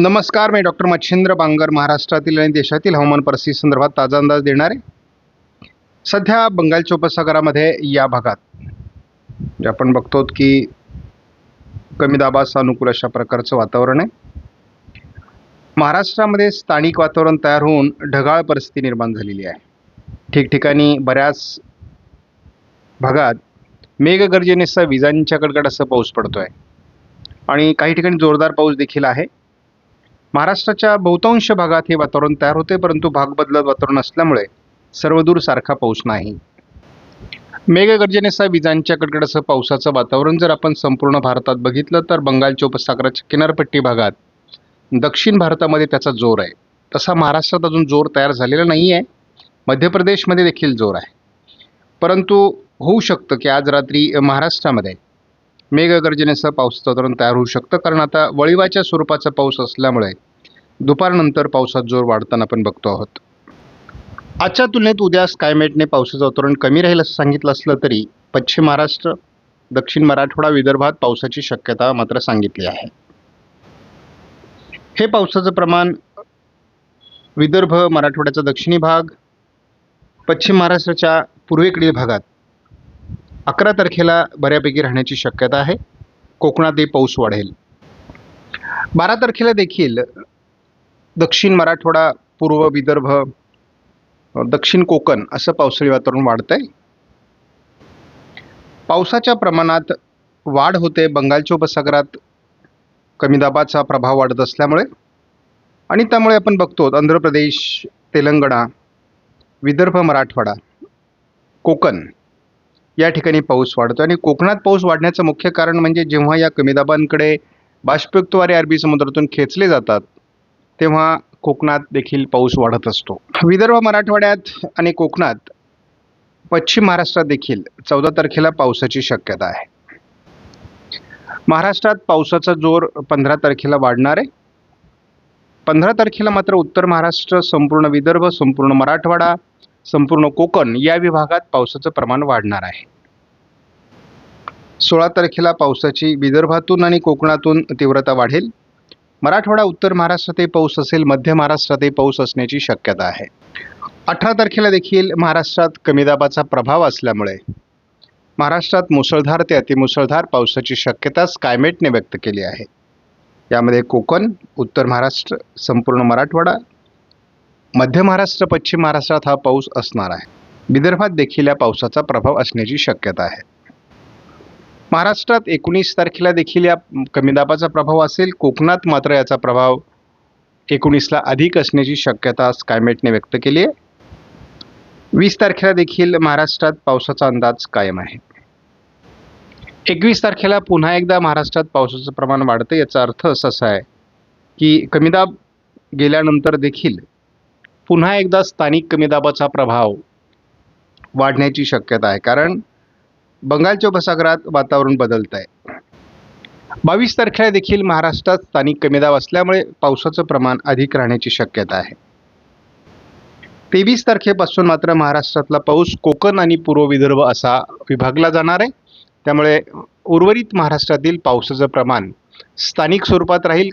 नमस्कार मी डॉक्टर मच्छिंद्र बांगर महाराष्ट्रातील आणि देशातील हवामान परिस्थिती संदर्भात ताजा अंदाज देणार आहे सध्या बंगालच्या उपसागरामध्ये या भागात. जे आपण बघतो की कमी दाबास अनुकूल अशा प्रकारचं वातावरण आहे. महाराष्ट्रामध्ये स्थानिक वातावरण तयार होऊन ढगाळ परिस्थिती निर्माण झालेली आहे. ठिकठिकाणी बऱ्याच भागात मेघगर्जनेसह विजांच्या कडकड असं पाऊस आहे आणि काही ठिकाणी जोरदार पाऊस देखील आहे. महाराष्ट्राच्या बहुतांश भागात हे वातावरण तयार होते परंतु भाग बदलत वातावरण असल्यामुळे सर्वदूर सारखा पाऊस नाही. मेघगर्जनेसह विजांच्या कडकडासह पावसाचं वातावरण जर आपण संपूर्ण भारतात बघितलं तर बंगालच्या उपसागराच्या किनारपट्टी भागात दक्षिण भारतामध्ये त्याचा जोर आहे. तसा महाराष्ट्रात अजून जोर तयार झालेला नाही आहे मध्य प्रदेशमध्ये देखील जोर आहे. परंतु होऊ शकतं की आज रात्री महाराष्ट्रामध्ये मेघगर्जनेसह पावसाचं वातावरण तयार होऊ शकतं. कारण आता वळिवाच्या स्वरूपाचा पाऊस असल्यामुळे दुपारनंतर पावसात जोर वाढताना आपण बघतो आहोत. आजच्या तुलनेत उद्या स्कायमेटने पावसाचं वातावरण कमी राहील असं सांगितलं असलं तरी पश्चिम महाराष्ट्र दक्षिण मराठवाडा विदर्भात पावसाची शक्यता मात्र सांगितली आहे. हे पावसाचं प्रमाण विदर्भ मराठवाड्याचा दक्षिणी भाग पश्चिम महाराष्ट्राच्या पूर्वेकडील भागात अकरा तारखेला बऱ्यापैकी राहण्याची शक्यता आहे. कोकणातही पाऊस वाढेल. बारा तारखेला देखील दक्षिण मराठवाडा पूर्व विदर्भ दक्षिण कोकण असं पावसाळी वातावरण वाढतं आहे पावसाच्या प्रमाणात वाढ होते. बंगालच्या उपसागरात कमी दाबाचा प्रभाव वाढत असल्यामुळे आणि त्यामुळे आपण बघतो आंध्र प्रदेश तेलंगणा विदर्भ मराठवाडा कोकण या ठिकाणी पाऊस वाढतो आणि कोकणात पाऊस वाढण्याचं मुख्य कारण म्हणजे जेव्हा या कमी दाबांकडे बाष्पयुक्तवारे अरबी समुद्रातून खेचले जातात तेव्हा कोकणात देखील पाऊस वाढत असतो. विदर्भ मराठवाड्यात आणि कोकणात पश्चिम महाराष्ट्रात देखील चौदा तारखेला पावसाची शक्यता आहे. महाराष्ट्रात पावसाचा जोर पंधरा तारखेला वाढणार आहे. पंधरा तारखेला मात्र उत्तर महाराष्ट्र संपूर्ण विदर्भ संपूर्ण मराठवाडा संपूर्ण कोकण या विभागात पावसाचं प्रमाण वाढणार आहे. सोळा तारखेला पावसाची विदर्भातून आणि कोकणातून तीव्रता वाढेल. मराठवाडा उत्तर महाराष्ट्रातही पाऊस असेल मध्य महाराष्ट्रातही पाऊस असण्याची शक्यता आहे. अठरा तारखेला देखील महाराष्ट्रात कमी दाबाचा प्रभाव असल्यामुळे महाराष्ट्रात मुसळधार ते अतिमुसळधार पावसाची शक्यता स्कायमेटने व्यक्त केली आहे. यामध्ये कोकण उत्तर महाराष्ट्र संपूर्ण मराठवाडा मध्य महाराष्ट्र पश्चिम महाराष्ट्रात हा पाऊस असणार आहे. विदर्भात देखील या पावसाचा प्रभाव असण्याची शक्यता आहे. महाराष्ट्रात एकोणीस तारखेला देखील या कमी दाबाचा प्रभाव असेल. कोकणात मात्र याचा प्रभाव एकोणीसला अधिक असण्याची शक्यता स्कायमेटने व्यक्त केली आहे. वीस तारखेला देखील महाराष्ट्रात पावसाचा अंदाज कायम आहे. एकवीस तारखेला पुन्हा एकदा महाराष्ट्रात पावसाचं प्रमाण वाढतं याचा अर्थ असा आहे की कमी दाब गेल्यानंतर देखील पुन्हा एकदा स्थानिक कमी दाबाचा प्रभाव वाढण्याची शक्यता आहे. कारण बंगालच्या उपसागरात वातावरण बदलत आहे. बावीस तारखेला देखील महाराष्ट्रात स्थानिक कमी दाब असल्यामुळे पावसाचं प्रमाण अधिक राहण्याची शक्यता आहे. तेवीस तारखेपासून मात्र महाराष्ट्रातला पाऊस कोकण आणि पूर्व विदर्भ असा विभागला जाणार आहे. त्यामुळे उर्वरित महाराष्ट्रातील पावसाचं प्रमाण स्थानिक स्वरूपात राहील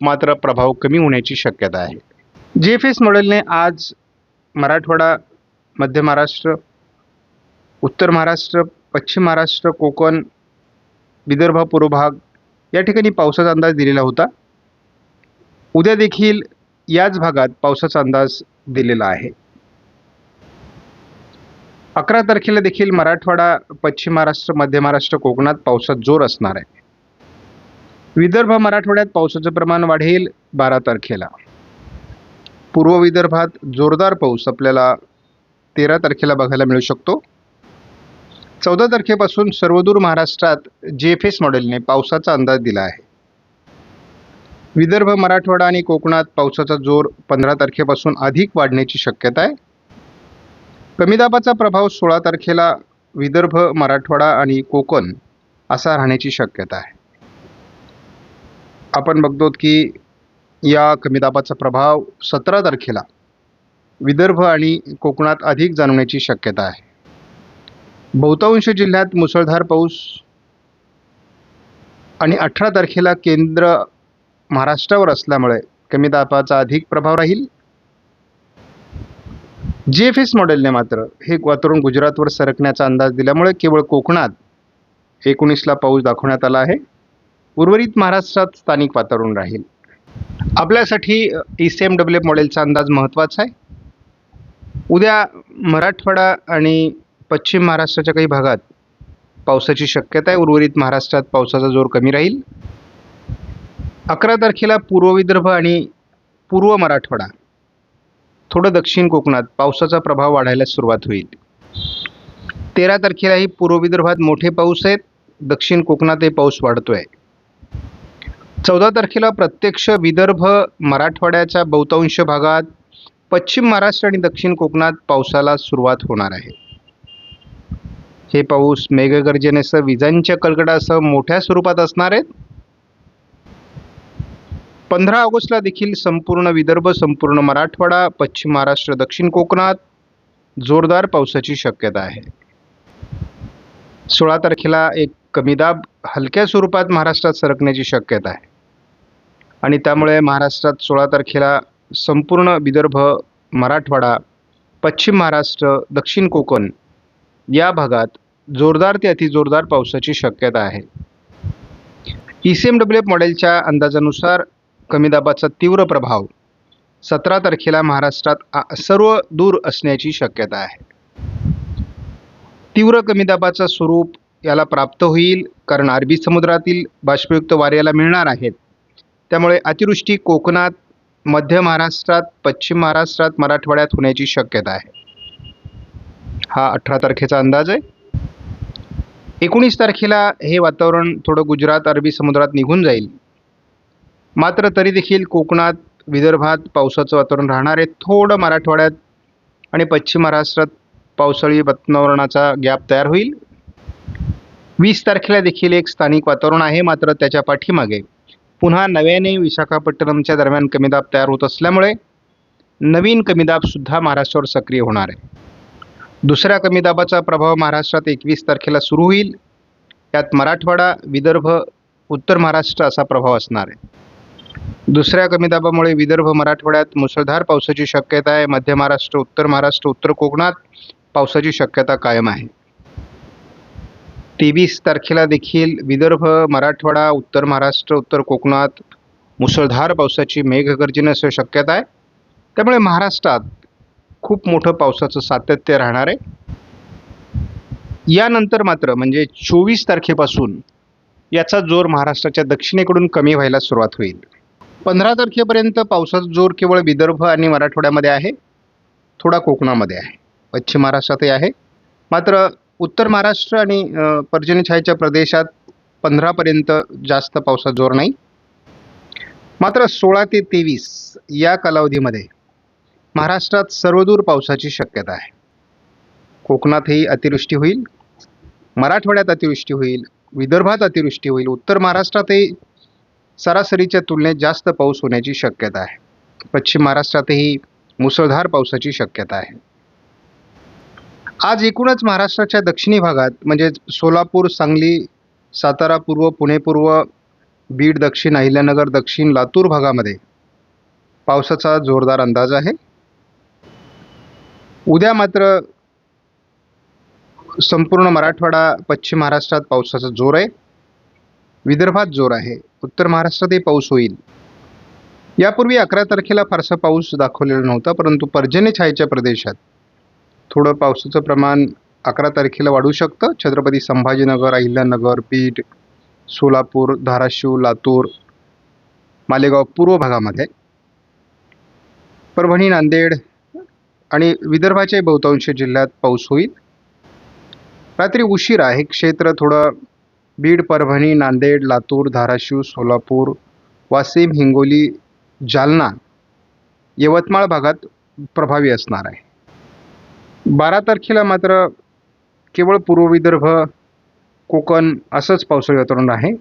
मात्र प्रभाव कमी होण्याची शक्यता आहे. जी एफ एस मॉडेलने आज मराठवाडा मध्य महाराष्ट्र उत्तर महाराष्ट्र पश्चिम महाराष्ट्र कोकण विदर्भ पूर्व भाग या ठिकाणी पावसाचा अंदाज दिलेला होता. उद्या देखील याच भागात पावसाचा अंदाज दिलेला आहे. अकरा तारखेला देखील मराठवाडा पश्चिम महाराष्ट्र मध्य महाराष्ट्र कोकणात पावसात जोर असणार आहे. विदर्भ मराठवाड्यात पावसाचं प्रमाण वाढेल बारा तारखेला. पूर्व विदर्भात जोरदार पाऊस आपल्याला तेरा तारखेला बघायला मिळू शकतो. चौदा तारखेपासून सर्वदूर महाराष्ट्रात जे एफ एस मॉडेलने पावसाचा अंदाज दिला आहे. विदर्भ मराठवाडा आणि कोकणात पावसाचा जोर पंधरा तारखेपासून अधिक वाढण्याची शक्यता आहे. कमी दाबाचा प्रभाव सोळा तारखेला विदर्भ मराठवाडा आणि कोकण असा राहण्याची शक्यता आहे. आपण बघतो की या कमी दाबाचा प्रभाव सतरा तारखेला विदर्भ आणि कोकणात अधिक जाणवण्याची शक्यता आहे. बहुतांश जिल्ह्यात मुसळधार पाऊस आणि अठरा तारखेला केंद्र महाराष्ट्रावर असल्यामुळे कमी दाबाचा अधिक प्रभाव राहील. जी एफ एस मॉडेलने मात्र हे वातावरण गुजरातवर सरकण्याचा अंदाज दिल्यामुळे केवळ कोकणात एकोणीसला पाऊस दाखवण्यात आला आहे. उर्वरित महाराष्ट्रात स्थानिक वातावरण राहील. आपल्यासाठी E C M W F मॉडेलचा अंदाज महत्त्वाचा आहे. उद्या मराठवाडा आणि पश्चिम महाराष्ट्राच्या काही भागात पावसाची शक्यता आहे. उर्वरित महाराष्ट्रात पावसाचा जोर कमी राहील. अकरा तारखेला पूर्व विदर्भ आणि पूर्व मराठवाडा थोडं दक्षिण कोकणात पावसाचा प्रभाव वाढायला सुरुवात होईल. तेरा तारखेलाही पूर्व विदर्भात मोठे पाऊस आहेत. दक्षिण कोकणातही पाऊस वाढतो आहे चौदा तारखेला प्रत्यक्ष विदर्भ मराठवाड्याच्या बहुतांश भागात पश्चिम महाराष्ट्र आणि दक्षिण कोकणात पावसाला सुरुवात होणार आहे. हे पाऊस मेघगर्जनेसह विजांच्या कडकडासह मोठ्या स्वरूपात असणार आहेत. पंधरा ऑगस्टला देखील संपूर्ण विदर्भ संपूर्ण मराठवाडा पश्चिम महाराष्ट्र दक्षिण कोकणात जोरदार पावसाची शक्यता आहे. सोळा तारखेला एक कमी दाब हलक्या स्वरूपात महाराष्ट्रात सरकण्याची शक्यता आहे. आणि त्यामुळे महाराष्ट्रात सोळा तारखेला संपूर्ण विदर्भ मराठवाडा पश्चिम महाराष्ट्र दक्षिण कोकण या भागात जोरदार ते अतिजोरदार पावसाची शक्यता आहे. E C M W F मॉडेलच्या अंदाजानुसार कमी दाबाचा तीव्र प्रभाव सतरा तारखेला महाराष्ट्रात आ- सर्व दूर असण्याची शक्यता आहे. तीव्र कमी दाबाचं स्वरूप याला प्राप्त होईल कारण अरबी समुद्रातील बाष्पयुक्त वाऱ्याला मिळणार आहेत. त्यामुळे अतिवृष्टी कोकणात मध्य महाराष्ट्रात पश्चिम महाराष्ट्रात मराठवाड्यात होण्याची शक्यता आहे. हा अठरा तारखेचा अंदाज आहे. एकोणीस तारखेला हे वातावरण थोडं गुजरात अरबी समुद्रात निघून जाईल. मात्र तरी देखील कोकणात विदर्भात पावसाचं वातावरण राहणार आहे. थोडं मराठवाड्यात आणि पश्चिम महाराष्ट्रात पावसाळी वातावरणाचा गॅप तयार होईल. वीस तारखेला देखील एक स्थानिक वातावरण आहे मात्र त्याच्या पाठीमागे पुन्हा नव्याने विशाखापट्टणमच्या दरम्यान कमीदाब तयार होत असल्यामुळे नवीन कमीदाबसुद्धा महाराष्ट्रावर सक्रिय होणार आहे. दुसऱ्या कमीदाबाचा प्रभाव महाराष्ट्रात एकवीस तारखेला सुरू होईल. यात मराठवाडा विदर्भ उत्तर महाराष्ट्र असा प्रभाव असणार आहे. दुसऱ्या कमी दाबामुळे विदर्भ मराठवाड्यात मुसळधार पावसाची शक्यता आहे. मध्य महाराष्ट्र उत्तर महाराष्ट्र उत्तर कोकणात पावसाची शक्यता कायम आहे. तेवीस तारखेला देखील विदर्भ मराठवाडा उत्तर महाराष्ट्र उत्तर कोकणात मुसळधार पावसाची मेघगर्जनेसह शक्यता आहे. त्यामुळे महाराष्ट्रात खूप मोठं पावसाचं सातत्य राहणार आहे. यानंतर मात्र म्हणजे चोवीस तारखेपासून याचा जोर महाराष्ट्राच्या दक्षिणेकडून कमी व्हायला सुरुवात होईल. पंधरा तारखेपर्यंत पावसाचा जोर केवळ विदर्भ आणि मराठवाड्यामध्ये आहे. थोडा कोकणामध्ये आहे. पश्चिम महाराष्ट्रातही आहे. मात्र उत्तर महाराष्ट्र आणि पर्जन्यछायेच्या प्रदेशात पंधरापर्यंत जास्त पावसात जोर नाही. मात्र सोळा ते तेवीस या कालावधीमध्ये महाराष्ट्रात सर्वदूर पावसाची शक्यता आहे. कोकणातही अतिवृष्टी होईल मराठवाड्यात अतिवृष्टी होईल विदर्भात अतिवृष्टी होईल उत्तर महाराष्ट्रातही सरासरीच्या तुलनेत जास्त पाऊस होण्याची शक्यता आहे. पश्चिम महाराष्ट्रातही मुसळधार पावसाची शक्यता आहे. आज एकूणच महाराष्ट्राच्या दक्षिणी भागात म्हणजे सोलापूर सांगली सातारा पूर्व पुणे पूर्व बीड दक्षिण अहिल्यानगर दक्षिण लातूर भागामध्ये पावसाचा जोरदार अंदाज आहे. उद्या मात्र संपूर्ण मराठवाडा पश्चिम महाराष्ट्रात पावसाचा जोर आहे. विदर्भात जोर आहे. उत्तर महाराष्ट्रातही पाऊस होईल. यापूर्वी अकरा तारखेला फारसा पाऊस दाखवलेला नव्हता परंतु पर्जन्य छायेच्या प्रदेशात थोडं पावसाचं प्रमाण अकरा तारखेला वाढू शकतं. छत्रपती संभाजीनगर अहिल्यानगर बीड सोलापूर धाराशिव लातूर मालेगाव पूर्व भागामध्ये. परभणी नांदेड आणि विदर्भाच्या बहुतांश जिल्ह्यात पाऊस होईल. रात्री उशिरा हे क्षेत्र थोडं बीड परभणी नांदेड लातूर धाराशिव सोलापूर वाशिम हिंगोली जालना यवतमाळ भागात प्रभावी असणार आहे. बारा तारखेला मात्र केवळ पूर्व विदर्भ कोकण असंच पावसाळी वातावरण आहे.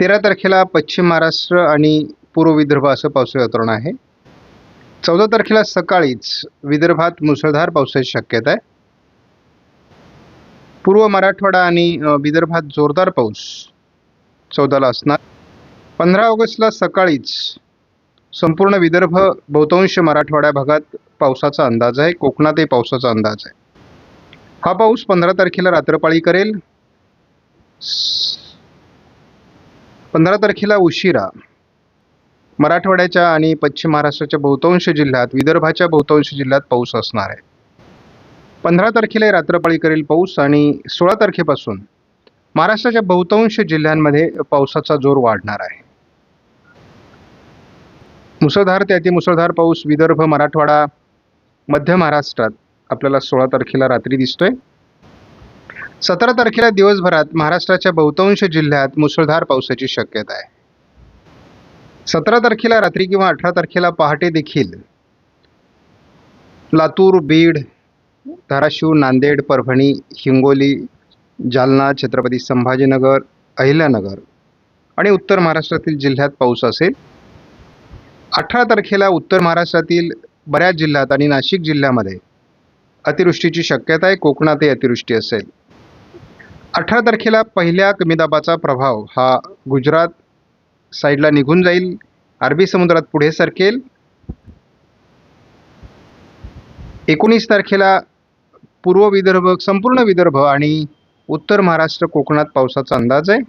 तेरा तारखेला पश्चिम महाराष्ट्र आणि पूर्व विदर्भ असं पावसाळी वातावरण आहे. चौदा तारखेला सकाळीच विदर्भात मुसळधार पावसाची शक्यता आहे. पूर्व मराठवाडा आणि विदर्भात जोरदार पाऊस चौदाला असणार. पंधरा ऑगस्टला सकाळीच संपूर्ण विदर्भ बहुतांश मराठवाड्या भागात पावसाचा अंदाज आहे कोकणातही पावसाचा अंदाज आहे. हा पाऊस पंधरा तारखेला रात्रपाळी करेल. पंधरा तारखेला उशिरा. मराठवाड्याच्या आणि पश्चिम महाराष्ट्राच्या बहुतांश जिल्ह्यात विदर्भाच्या बहुतांश जिल्ह्यात पाऊस असणार आहे. पंधरा तारखेला रात्रपाळी करेल पाऊस आणि सोळा तारखेपासून महाराष्ट्राच्या बहुतांश जिल्ह्यांमध्ये पावसाचा जोर वाढणार आहे. मुसळधार ते अतिमुसळधार पाऊस विदर्भ मराठवाडा मध्य महाराष्ट्रात आपल्याला सोळा तारखेला रात्री दिसतोय. सतरा तारखेला दिवसभरात महाराष्ट्राच्या बहुतांश जिल्ह्यात मुसळधार पावसाची शक्यता आहे. सतरा तारखेला रात्री किंवा अठरा तारखेला पहाटे देखील लातूर बीड धाराशिव नांदेड परभणी हिंगोली जालना छत्रपती संभाजीनगर अहिल्यानगर आणि उत्तर महाराष्ट्रातील जिल्ह्यात पाऊस असेल. अठरा तारखेला उत्तर महाराष्ट्रातील बऱ्याच जिल्ह्यात आणि नाशिक जिल्ह्यामध्ये अतिवृष्टीची शक्यता आहे कोकणातही अतिवृष्टी असेल. अठरा तारखेला पहिल्या कमी दाबाचा प्रभाव हा गुजरात साईडला निघून जाईल. अरबी समुद्रात पुढे सरकेल. एकोणीस तारखेला पूर्व विदर्भ संपूर्ण विदर्भ आणि उत्तर महाराष्ट्र कोकणात पावसाचा अंदाज आहे.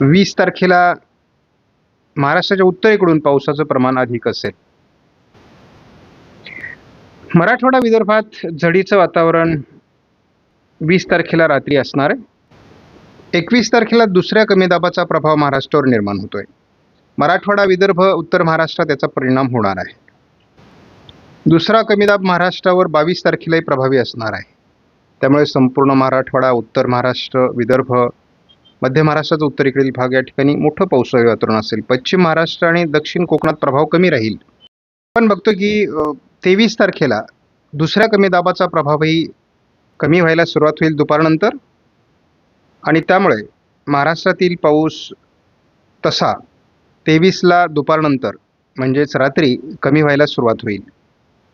वीस तारखेला महाराष्ट्राच्या उत्तरेकडून पावसाचं प्रमाण अधिक असेल. मराठवाडा विदर्भात झडीचं वातावरण वीस तारखेला रात्री असणार आहे. एकवीस तारखेला दुसऱ्या कमी दाबाचा प्रभाव महाराष्ट्रावर निर्माण होतोय. मराठवाडा विदर्भ उत्तर महाराष्ट्रात याचा परिणाम होणार आहे. दुसरा कमी दाब महाराष्ट्रावर बावीस तारखेलाही प्रभावी असणार आहे. त्यामुळे संपूर्ण मराठवाडा उत्तर महाराष्ट्र विदर्भ मध्य महाराष्ट्राचा उत्तरेकडील भाग या ठिकाणी मोठं पावसाळी वातावरण असेल. पश्चिम महाराष्ट्र आणि दक्षिण कोकणात प्रभाव कमी राहील. पण बघतो की तेवीस तारखेला दुसऱ्या कमी दाबाचा प्रभावही कमी व्हायला सुरुवात होईल दुपारनंतर. आणि त्यामुळे महाराष्ट्रातील पाऊस तसा तेवीसला दुपारनंतर म्हणजेच रात्री कमी व्हायला सुरुवात होईल.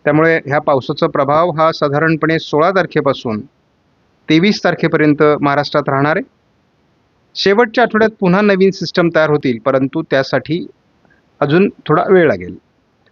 त्यामुळे ह्या पावसाचा प्रभाव हा साधारणपणे सोळा तारखेपासून तेवीस तारखेपर्यंत महाराष्ट्रात राहणार आहे. शेवटच्या आठवड्यात पुन्हा नवीन सिस्टम तयार होतील परंतु त्यासाठी अजून थोडा वेळ लागेल.